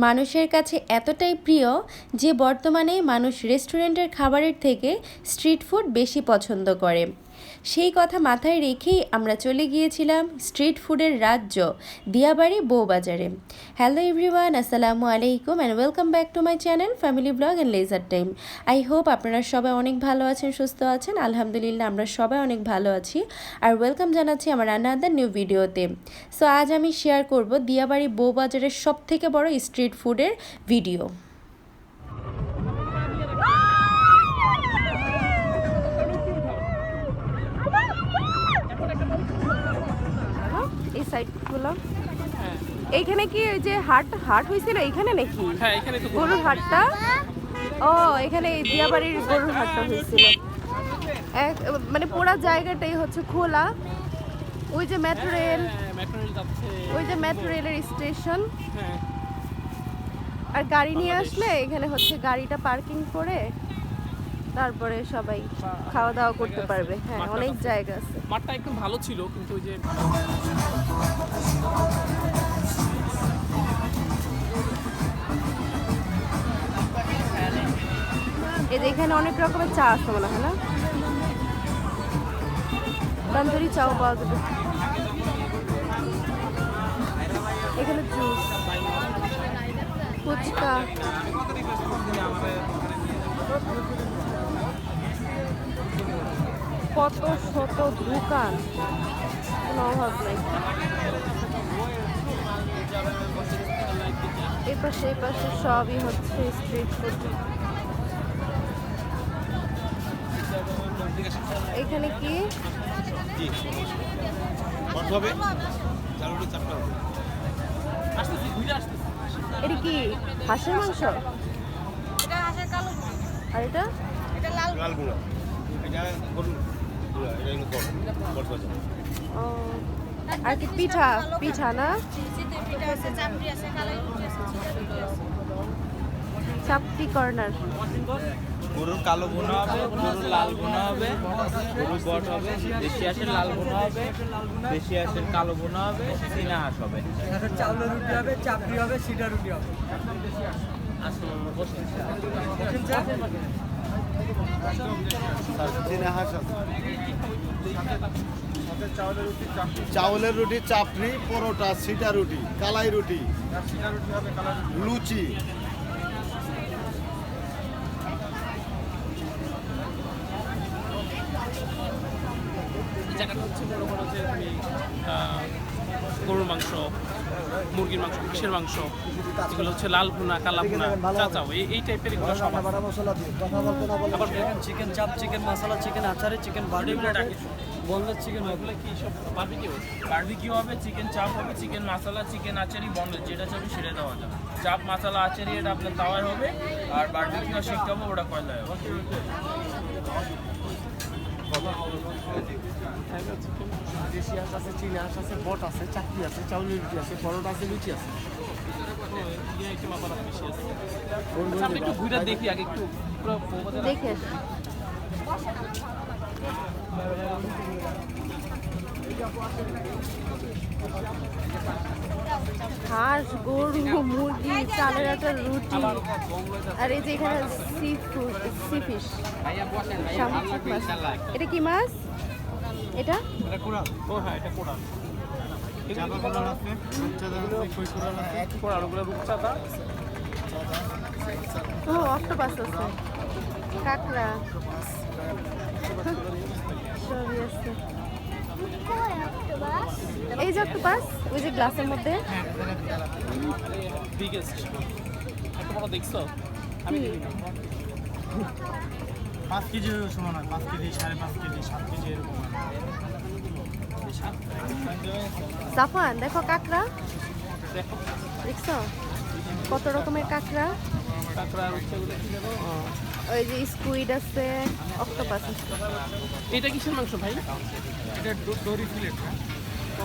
মানুষের কাছে এতটাই প্রিয় যে বর্তমানে মানুষ রেস্টুরেন্টের খাবারের থেকে স্ট্রিট ফুড বেশি পছন্দ করে। সেই কথা মাথায় রেখেই আমরা চলে গিয়েছিলাম স্ট্রিট ফুডের রাজ্য দিয়াবাড়ি বউবাজারে। হ্যালো এভরিওয়ান আসসালামু আলাইকুম and welcome back to my channel family blog and leisure time I hope আপনারা সবাই অনেক ভালো আছেন, সুস্থ আছেন। আলহামদুলিল্লাহ, আমরা সবাই অনেক ভালো আছি। আর ওয়েলকাম জানাচ্ছি আমার আনাদার নিউ ভিডিওতে সো আজ আমি শেয়ার করব দিয়াবাড়ি বউবাজারের সব থেকে বড় স্ট্রিট ফুডের ভিডিও এই সাইডগুলো। এইখানে কি ওই যে হাট হাট হয়েছিল এইখানে নাকি? হ্যাঁ গরুর হাটটা? ও এখানে দিয়াবাড়ির গরুর হাটটা হয়েছিল। এক মানে পুরো জায়গাটাই হচ্ছে খোলা। ওই যে মেট্রো রেল মেট্রো রেল ওই যে মেট্রো রেলের স্টেশন হ্যাঁ। আর গাড়ি নিয়ে আসলে এখানে হচ্ছে গাড়িটা পার্কিং করে তারপরে সবাই খাওয়া দাওয়া করতে পারবে। হ্যাঁ অনেক জায়গা আছে। মাঠটা একদম ভালো ছিল কিন্তু ওই যে এই যে এখানে অনেক রকমের চা আছে মনে হয় না? তন্দুরি চাও পাওয়া যাবে। এখানে জুস ফুচকা। কত শত দোকান? কোনো অভাব নাই। এই পাশে এই পাশে সবই হচ্ছে স্ট্রিট ফুড এখানে কি? এটা কি হাঁসের মাংস? এটা হাঁসের কালো আর এটা? এটা লাল লাল গুঁড়া। এটা গরুর আর কি পিঠা পিঠা না? চাপটি কর্নার। গরুর কালো বোনা হবে গরুর লাল বোনা হবে গরুর বট হবে দেশি হাঁসের লাল বোনা হবে দেশি হাঁসের কালো বোনা হবে চীনা হাঁস হবে। চাউলের রুটি হবে চাপড়ি হবে সিটা রুটি হবে। আছে। চাউলের রুটি চাপড়ি পরোটা সিটা রুটি কালাই রুটি লুচি। গরুর মাংস। মুরগির মাংস কিসের মাংস এগুলো হচ্ছে লাল ভুনা কালা ভুনা চাচাও এই এই টাইপের এগুলো সব আবার chicken chaap chicken masala chicken আচারে চিকেন ডাকি বনলেস চিকেন এগুলো কি সব বারবিকিউ বারবিকিউ হবে চিকেন চাপ হবে চিকেন মশলা চিকেন আচারি বনলেস যেটা চাবে সেটা দেওয়া যাবে। চাপ মশলা আচারি এটা আপনার তাওয়ায় হবে আর বারবিকিউ শিখতে হবে ওটা কয়লায় হবে? দেশি হাঁস আছে চীনা হাঁস আছে বট আছে চাকরি আছে চাউলের রুটি আছে পরোটা আছে লুচি আছে। আছে আচ্ছা, আমরা একটু ঘুরে দেখি আগে একটু দেখে হাঁস গরু মুরগি চালের একটা রুটি। আর এই যে এখানে সি ফুড সি ফিশ মাছ। এটা কি মাছ? এটা? ও হ্যাঁ এটা কোড়া কোড়া ওগুলো রূপচাঁদা ও অক্টোপাস আছে। কাঁকড়া। সবই আছে। এই যে অক্টোপাস ওই যে গ্লাসের মধ্যে। বিগেস্ট দেখছ? আমি। পাঁচ কেজি সমান হয় পাঁচ কেজি সাড়ে পাঁচ কেজি সাত কেজি এরকম জাফান দেখো কাঁকড়া। দেখো দেখছ? কত রকমের কাঁকড়া? ওই যে স্কুইড আছে অক্টোপাস আছে। এটা কিসের মাংস ভাই? এটা দড়ি ফিলেট। ও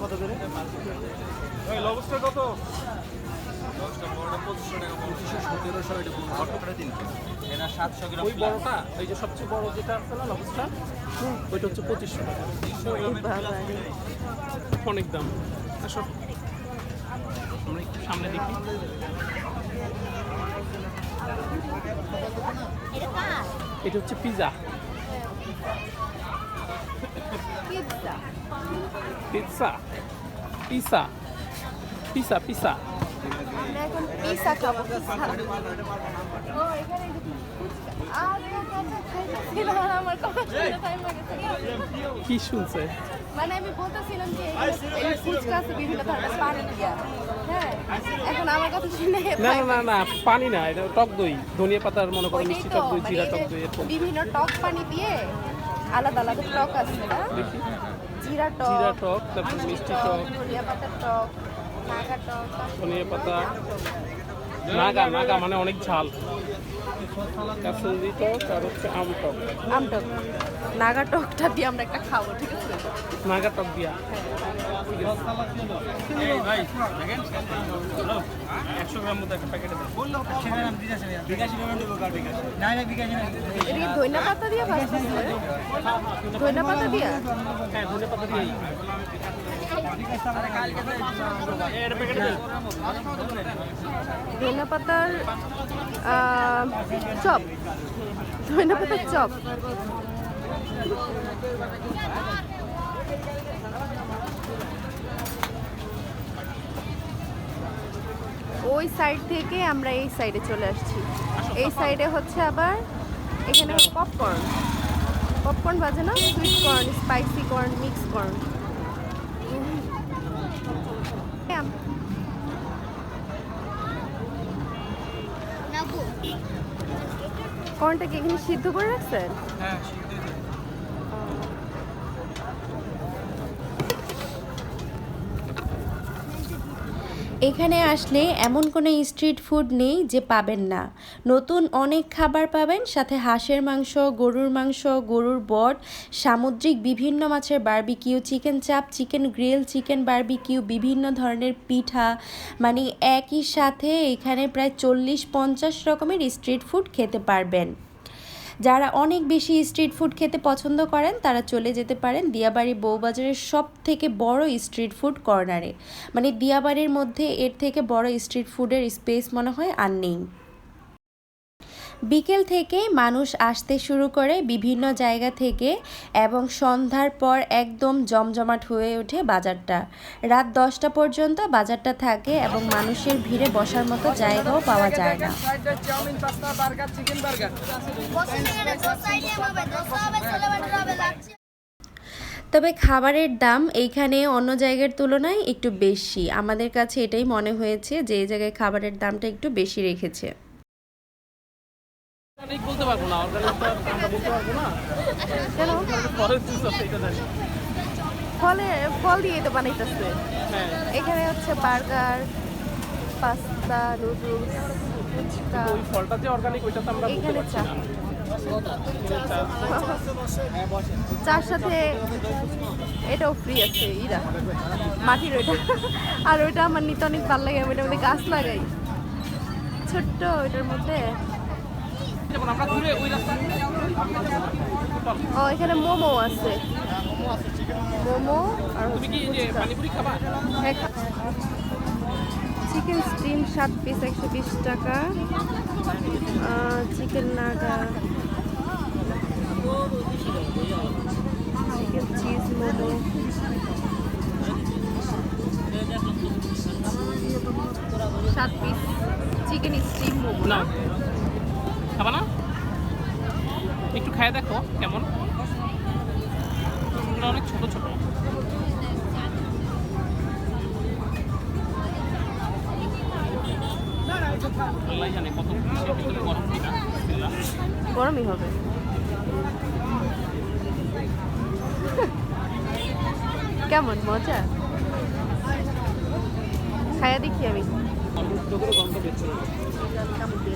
কত করে? এরা সাতশো গ্রাম ওই বড়টা এই যে সবচেয়ে বড় যেটা আছে না লবস্টার ওইটা হচ্ছে পঁচিশশো টাকা। অনেক দাম। আসো। আমরা একটু সামনে দেখি। এটা এটা হচ্ছে পিজা। পিসা পিসা পিসা আমরা এখন খাব ও এখানে আর আমার কথা শুনতে টাইম লাগেছে কি শুনছে? মানে আমি বলতেছিলাম যে ফুচকা আছে বিভিন্ন ধরনের পানি দিয়া। হ্যাঁ এখন আমার কথা শুনে না না না পানি না এটা টক দই। ধনিয়া পাতার মনে করো মিষ্টি টক দই মানে জিরা টক দই বিভিন্ন টক পানি দিয়ে আলাদা আলাদা টক আছে না? জিরা টক জিরা টক তারপর মিষ্টি টক ধনিয়া পাতার টক নাগা টক ধনিয়া পাতা। নাগা নাগা মানে অনেক ঝাল। কাসুন্দি টক আর হচ্ছে আম টক। আম টক। নাগা টকটা দিয়ে আমরা একটা খাব ঠিক আছে? নাগা টক দিয়া। একশো গ্রাম মতো একটা প্যাকেটে দেন এটা কি ধনিয়া পাতা দিয়ে ধনিয়া পাতা দিয়ে? হ্যাঁ ধনিয়া পাতা ধনিয়া পাতার চপ। ধনিয়া পাতার চপ। ওই সাইড থেকে আমরা এই সাইডে চলে আসছি। এই সাইডে হচ্ছে আবার এখানে পপকর্ন পপকর্ন বাজে না? Sweet corn spicy corn mix corn কর্নটা কি এখানে সিদ্ধ করে রাখছেন? হ্যাঁ এখানে আসলে এমন কোনো স্ট্রিট ফুড নেই যে পাবেন না। নতুন অনেক খাবার পাবেন, সাথে হাঁসের মাংস, গরুর মাংস, গরুর বট, সামুদ্রিক বিভিন্ন মাছের barbecue chicken chaap chicken grill chicken barbecue বিভিন্ন ধরনের পিঠা। মানে একই সাথে এখানে প্রায় চল্লিশ পঞ্চাশ রকমের স্ট্রিট ফুড খেতে পারবেন। যারা অনেক বেশি স্ট্রিট ফুড খেতে পছন্দ করেন, তারা চলে যেতে পারেন দিয়াবাড়ি বউবাজারের সব থেকে বড় স্ট্রিট ফুড কর্নারে মানে দিয়াবাড়ির মধ্যে এর থেকে বড় স্ট্রিট ফুডের স্পেস মনে হয় আর নেই। বিকেল থেকে মানুষ আসতে শুরু করে বিভিন্ন জায়গা থেকে এবং সন্ধ্যার পর একদম জমজমাট হয়ে ওঠে বাজারটা। রাত দশটা পর্যন্ত বাজারটা থাকে এবং মানুষের ভিড়ে বসার মতো জায়গাও পাওয়া যায় না। তবে খাবারের দাম এইখানে অন্য জায়গার তুলনায় একটু বেশি। আমাদের কাছে এটাই মনে হয়েছে যে, এই জায়গায় খাবারের দামটা একটু বেশি রেখেছে। অর্গানিক বলতে পারব না অর্গানিক আমরা বলতে পারব না। কেন? ফরেস্ট জুস আছে এটা জানি। ফলে ফল দিয়ে তো বানাইতেছে। হ্যাঁ। এখানে হচ্ছে বার্গার পাস্তা নুডলস ফুচকা। ওই ফলটা যে অর্গানিক ওইটা তো আমরা এখানে চা। চার সাথে এটাও ফ্রি আছে ইরা। মাটির ওইটা। আর ওইটা আমার নিতে অনেক ভালো লাগে আমি ওইটার মধ্যে গাছ লাগাই। ছোট্ট ওইটার মধ্যে যেমন আমরা ঘুরে ওই রাস্তা ও এখানে মোমো আছে। মোমো আর তুমি কি যে পানিপুরি খাবা? চিকেন স্টিম সাত পিস একশো বিশ টাকা। Chicken Naga. Chicken cheese momo. সাত পিস। Chicken steam momo. খায় দেখো কেমন। অনেক ছোট ছোট। গরমই হবে। কেমন মজা? খায়া দেখি আমি। গন্ধ দিয়ে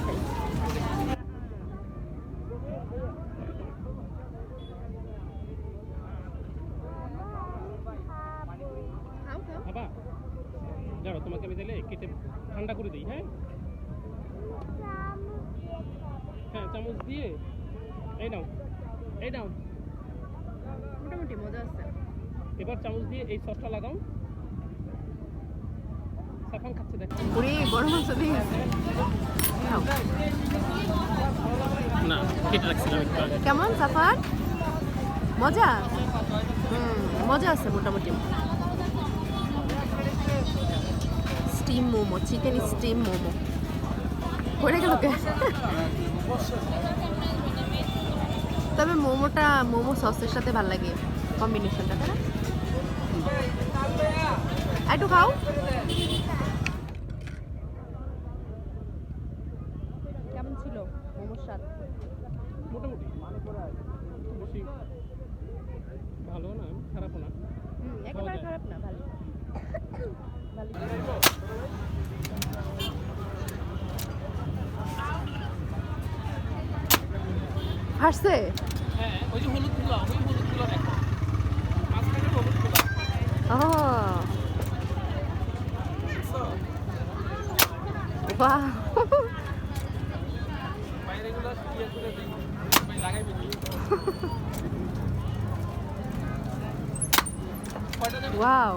খাই খাও খাও বাবা যাও তোমাকে আমি দিলে কেটে ঠান্ডা করে দিই হ্যাঁ হ্যাঁ দিয়ে এই নাও এই নাও। মোটামুটি মজা আছে। এবার চামচ দিয়ে এই সসটা লাগাও। সাফান খাচ্ছে দেখ। ওরে গরম মাংস দিয়ে গেছে না কেটে রাখছিলাম কেমন সাফার মজা? হুম মজা আছে মোটামুটি। Steam momo chicken steam momo. পড়ে গেল কে? তবে মোমোটা মোমো সসের সাথে ভালো লাগে কম্বিনেশনটা তাই না? একটু খাও। কেমন ছিল মোমোর স্বাদ? মোটামুটি। বেশি ভালো না খারাপও না। হুম, একেবারে খারাপ না ভালো। হাসছে হ্যাঁ ওই যে ওই দেখো। মাঝখানে ও বাহ। করে দিই লাগাইবে ওয়াও।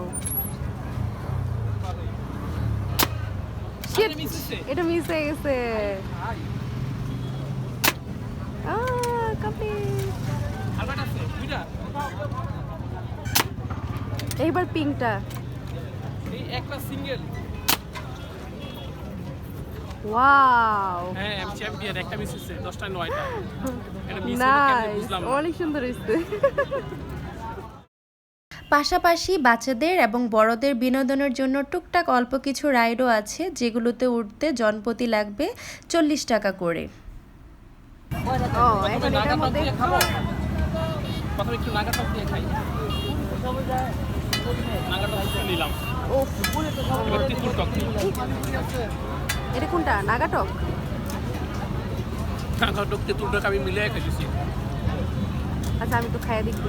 এটা মিস হয়ে গেছে আহ কমপ্লিট আর কয়টা আছে দুইটা এইবার পিঙ্কটা। এই একটা সিঙ্গেল। ওয়াও। হ্যাঁ আমি চ্যাম্পিয়ন একটা মিস হচ্ছে দশটা নয়টা। এটা মিস বুঝলাম না। অনেক সুন্দর হয়েছে পাশাপাশি বাচ্চাদের এবং বড়দের বিনোদনের জন্য টুকটাক অল্প কিছু রাইডও আছে যেগুলোতে উঠতে জনপ্রতি লাগবে চল্লিশ টাকা করে। ও এখন নাগা এটার মধ্যে প্রথমে একটু নাগা টক দিয়ে খাই। নাগা টক নিলাম। ও তিতুল টক এটা কোনটা? নাগা টক? তিতুল টক আমি মিলিয়ে খাইছি আচ্ছা আমি একটু খাইয়া দেখি।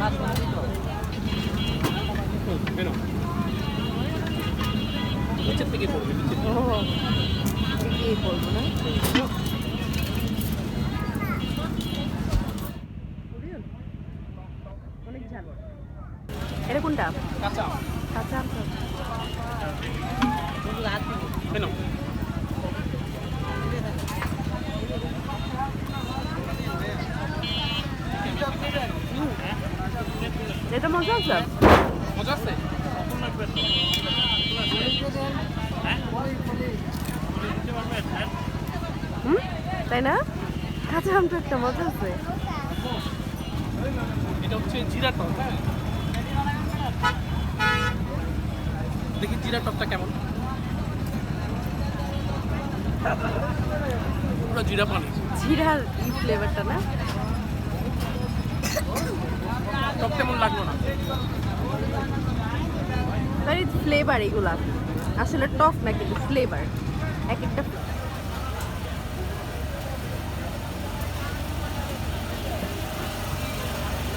কেন নিচের থেকে পড়বে নিচের থেকে। ও না অনেক ঝাল এটা কোনটা কাঁচা কাঁচা আম তো। কেন এটা মজা আছে মজা আছে হুম তাই না? কাঁচা আম তো একটা মজা আছে। এটা হচ্ছে জিরা টক হ্যাঁ? দেখি জিরা টকটা কেমন। পুরো জিরা পানি। জিরার ই ফ্লেভারটা না? টক তেমন লাগল না। ফ্লেভার এগুলা। আসলে টক না কিন্তু ফ্লেভার এক একটা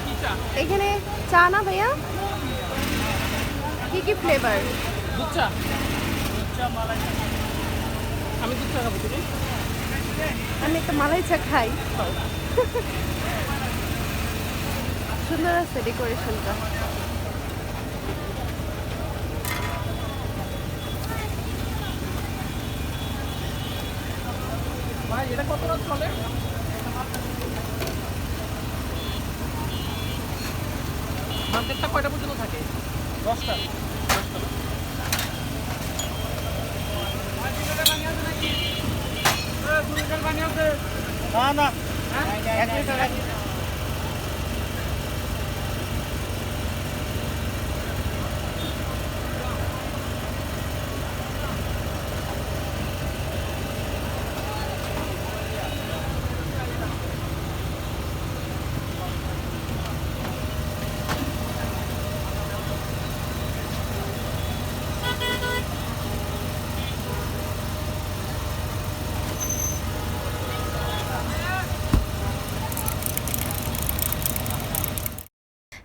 কি চা এখানে চা না ভাইয়া? কি কি ফ্লেভার দুধ চা। আমি দুধ চা খাব তুমি? আমি একটা মালাই চা খাই। সুন্দর আছে ডেকোরেশনটা এটা কত রাত চলে? মার্কেটটা কয়টা পর্যন্ত থাকে? দশটা। দশটা। না না। এক লিটার এক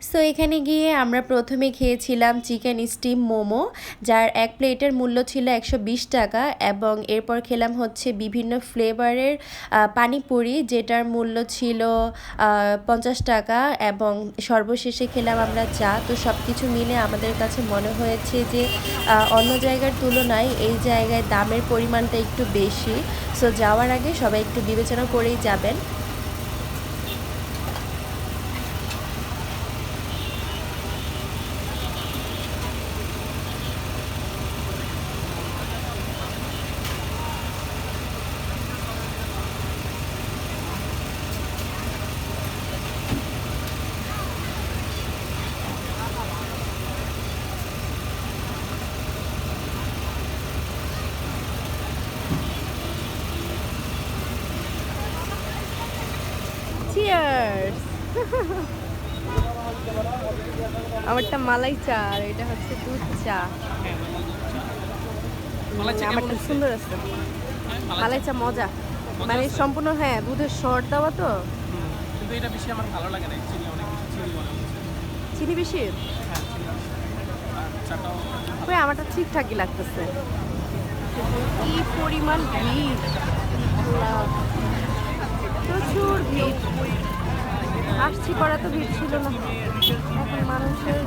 সো এখানে গিয়ে আমরা প্রথমে খেয়েছিলাম চিকেন স্টিম মোমো, যার এক প্লেটের মূল্য ছিল একশো বিশ টাকা এবং এরপর খেলাম হচ্ছে বিভিন্ন ফ্লেভারের পানিপুরি, যেটার মূল্য ছিল পঞ্চাশ টাকা এবং সর্বশেষে খেলাম আমরা চা। তো সব কিছু মিলে আমাদের কাছে মনে হয়েছে যে অন্য জায়গার তুলনায় এই জায়গায় দামের পরিমাণটা একটু বেশি। সো যাওয়ার আগে সবাই একটু বিবেচনা করেই যাবেন। চিয়ার্স আমারটা মালাই চা আর এটা হচ্ছে দুধ চা। আমারটা সুন্দর আছে। হ্যাঁ, মালাই চা মজা। মানে সম্পূর্ণ হ্যাঁ দুধের শর্ট দেওয়া তো। কিন্তু এটা বেশি আমার ভালো লাগে না চিনি অনেক বেশি চিনি চিনি বেশি? হ্যাঁ ওই আমারটা ঠিকঠাকই লাগতেছে। কি পরিমাণ ভিড় আসছি পড়া তো ভিড় ছিল না। এখন মানুষের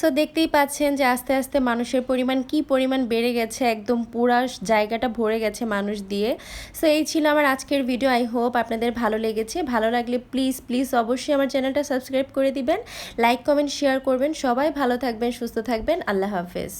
সো দেখতেই পাচ্ছেন যে আস্তে আস্তে মানুষের পরিমাণ কি পরিমাণ বেড়ে গেছে, একদম পুরা জায়গাটা ভরে গেছে মানুষ দিয়ে। সো এই ছিল আমার আজকের ভিডিও আই হোপ আপনাদের ভালো লেগেছে। ভালো লাগলে প্লিজ প্লিজ অবশ্যই আমার চ্যানেলটা সাবস্ক্রাইব করে দিবেন। লাইক কমেন্ট শেয়ার করবেন। সবাই ভালো থাকবেন, সুস্থ থাকবেন। আল্লাহ হাফেজ।